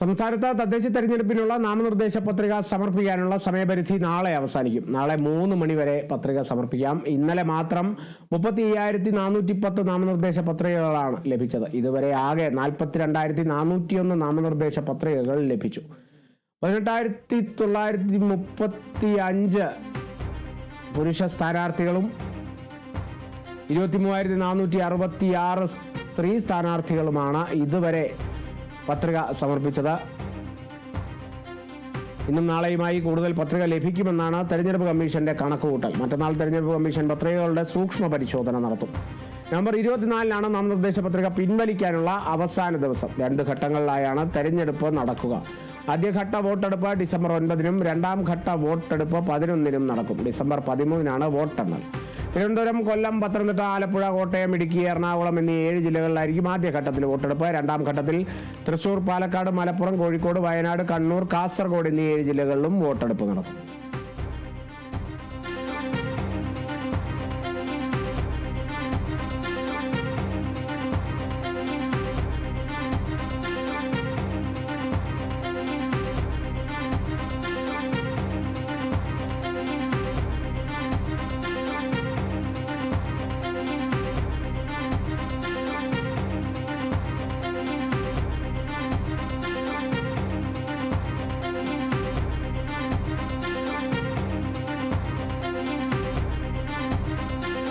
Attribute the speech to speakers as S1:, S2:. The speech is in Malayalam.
S1: സംസ്ഥാനത്ത് തദ്ദേശ തെരഞ്ഞെടുപ്പിനുള്ള നാമനിർദ്ദേശ പത്രിക സമർപ്പിക്കാനുള്ള സമയപരിധി നാളെ അവസാനിക്കും. നാളെ മൂന്ന് മണിവരെ പത്രിക സമർപ്പിക്കാം. ഇന്നലെ മാത്രം മുപ്പത്തി അയ്യായിരത്തി നാനൂറ്റി പത്ത് നാമനിർദ്ദേശ പത്രികകളാണ് ലഭിച്ചത്. ഇതുവരെ ആകെ നാൽപ്പത്തിരണ്ടായിരത്തി നാനൂറ്റിയൊന്ന് നാമനിർദ്ദേശ പത്രികകൾ ലഭിച്ചു. പതിനെട്ടായിരത്തി തൊള്ളായിരത്തി മുപ്പത്തി അഞ്ച് പുരുഷ സ്ഥാനാർത്ഥികളും ഇരുപത്തി മൂവായിരത്തി നാനൂറ്റി അറുപത്തി ആറ് സ്ത്രീ സ്ഥാനാർത്ഥികളുമാണ് ഇതുവരെ പത്രിക സമർപ്പിച്ചത്. ഇന്നും നാളെയുമായി കൂടുതൽ പത്രിക ലഭിക്കുമെന്നാണ് തെരഞ്ഞെടുപ്പ് കമ്മീഷന്റെ കണക്കുകൂട്ടൽ. മറ്റന്നാൾ തെരഞ്ഞെടുപ്പ് കമ്മീഷൻ പത്രികകളുടെ സൂക്ഷ്മ പരിശോധന നടത്തും. നവംബർ ഇരുപത്തിനാലിനാണ് നാമനിർദ്ദേശ പത്രിക പിൻവലിക്കാനുള്ള അവസാന ദിവസം. രണ്ട് ഘട്ടങ്ങളിലായാണ് തെരഞ്ഞെടുപ്പ് നടക്കുക. ആദ്യഘട്ട വോട്ടെടുപ്പ് ഡിസംബർ ഒൻപതിനും രണ്ടാം ഘട്ട വോട്ടെടുപ്പ് പതിനൊന്നിനും നടക്കും. ഡിസംബർ പതിമൂന്നിനാണ് വോട്ടെണ്ണൽ. തിരുവനന്തപുരം കൊല്ലം പത്തനംതിട്ട ആലപ്പുഴ കോട്ടയം ഇടുക്കി എറണാകുളം എന്നീ ഏഴ് ജില്ലകളിലായിരിക്കും ആദ്യഘട്ടത്തിൽ വോട്ടെടുപ്പ്. രണ്ടാം ഘട്ടത്തിൽ തൃശൂർ പാലക്കാട് മലപ്പുറം കോഴിക്കോട് വയനാട് കണ്ണൂർ കാസർഗോഡ് എന്നീ ഏഴ് ജില്ലകളിലും വോട്ടെടുപ്പ് നടക്കും.